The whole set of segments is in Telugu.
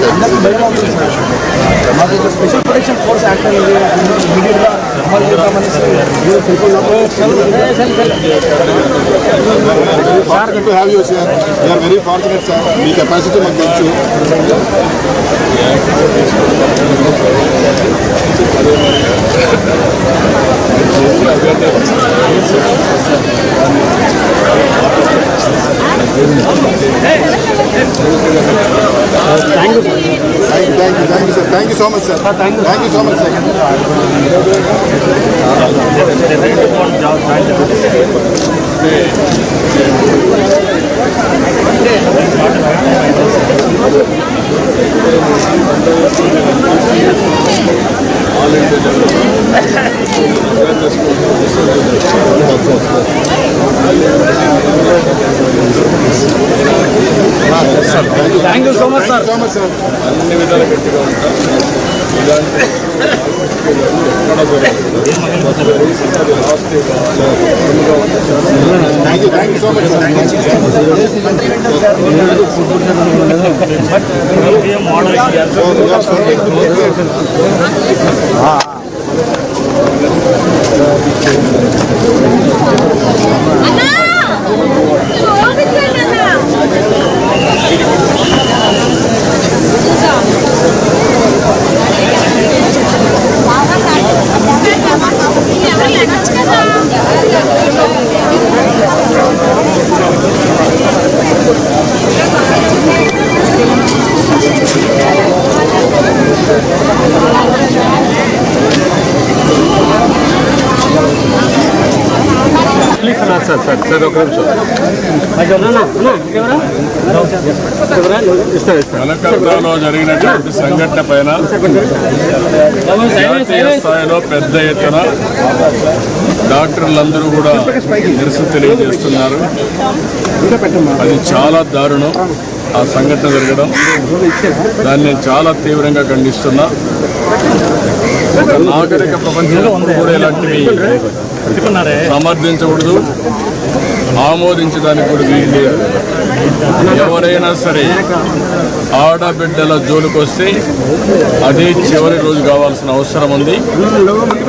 అందరికీ భయం అవుతుంది సార్ మాకు ఒక స్పెషల్ ప్రొటెక్షన్ ఫోర్స్ యాక్ట్ అనేది ఇమీడియట్గా అమలు చేద్దామనేసి ఈరోజు fortunate to have you sir we are very fortunate sir me capacity మాకు తెలుసు Thank you. Thank you, sir. Thank you so much, sir. Thank you so much, sir. All in the thank you so much sir so much sir అన్ని విధాలు గట్టిగా ఉంటాం ఇలాంటి thank you thank you so much sir sir sir sir sir ఒక నిమిషం కలకత్తాలో జరిగినటువంటి సంఘటన పైన జాతీయ స్థాయిలో పెద్ద ఎత్తున డాక్టర్లందరూ కూడా నిరసన తెలియజేస్తున్నారు అది చాలా దారుణం ఆ సంఘటన జరగడం దాన్ని చాలా తీవ్రంగా ఖండిస్తున్నా నాగరిక ప్రపంచంలో కూడా ఇలాంటివి సమర్థించకూడదు ఆమోదించడానికి కూడా వీలు ఎవరైనా సరే ఆడబిడ్డల వస్తే అది చివరి రోజు కావాల్సిన అవసరం ఉంది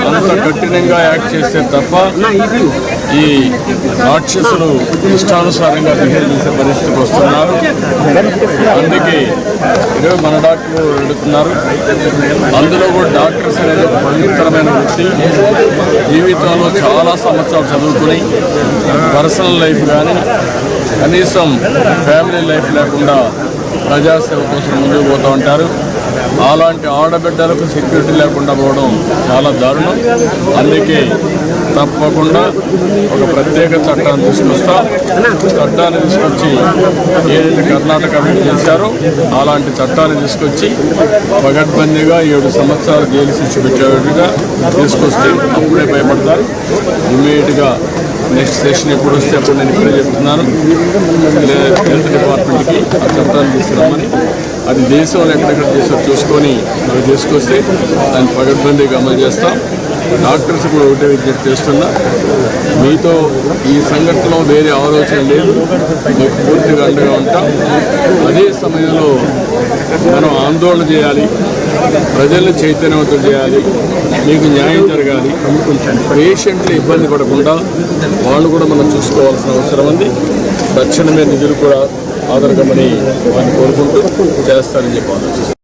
అంత కఠినంగా యాక్ట్ చేస్తే తప్ప ఈ రాక్షసులు ఇష్టానుసారంగా బిహేవ్ చేసే పరిస్థితికి వస్తున్నారు అందుకే ఇరవై మన డాక్టర్లు వెళుతున్నారు అందులో కూడా డాక్టర్స్ అనేది ఒక పవిత్రమైన వృత్తి జీవితంలో చాలా సంవత్సరాలు చదువుకుని పర్సనల్ లైఫ్ కానీ కనీసం ఫ్యామిలీ లైఫ్ లేకుండా ప్రజాసేవ కోసం ముందుకు పోతూ ఉంటారు అలాంటి ఆడబిడ్డలకు సెక్యూరిటీ లేకుండా పోవడం చాలా దారుణం అందుకే తప్పకుండా ఒక ప్రత్యేక చట్టాన్ని తీసుకొస్తాం చట్టాన్ని తీసుకొచ్చి ఏదైతే కర్ణాటక అభివృద్ధి చేశారో అలాంటి చట్టాన్ని తీసుకొచ్చి పగడ్బందీగా ఏడు సంవత్సరాలు జైలు శిక్ష పెట్టేట్టుగా తీసుకొస్తే అప్పుడే భయపడతారు ఇమీడియట్గా నెక్స్ట్ సెషన్ ఎప్పుడు వస్తే అప్పుడు నేను ఇప్పుడే చెప్తున్నాను హెల్త్ డిపార్ట్మెంట్కి ఆ చట్టాన్ని తీసుకురామని అది దేశంలో ఎక్కడెక్కడ చేసారు చూసుకొని మనం తీసుకొస్తే దాన్ని పగడ్బందీగా అమలు చేస్తాం డాక్టర్స్ కూడా ఒకటే విజ్ఞప్తి చేస్తున్నా మీతో ఈ సంఘటనలో వేరే ఆలోచన లేదు మీకు పూర్తిగా అండగా ఉంటాం అదే సమయంలో మనం ఆందోళన చేయాలి ప్రజలను చైతన్యవంతం చేయాలి మీకు న్యాయం జరగాలి పేషెంట్లు ఇబ్బంది పడకుండా వాళ్ళు కూడా మనం చూసుకోవాల్సిన అవసరం ఉంది తక్షణమే నిధులు కూడా ఆదరకమని వారిని కోరుకుంటూ చేస్తారని చెప్పి ఆలోచిస్తాను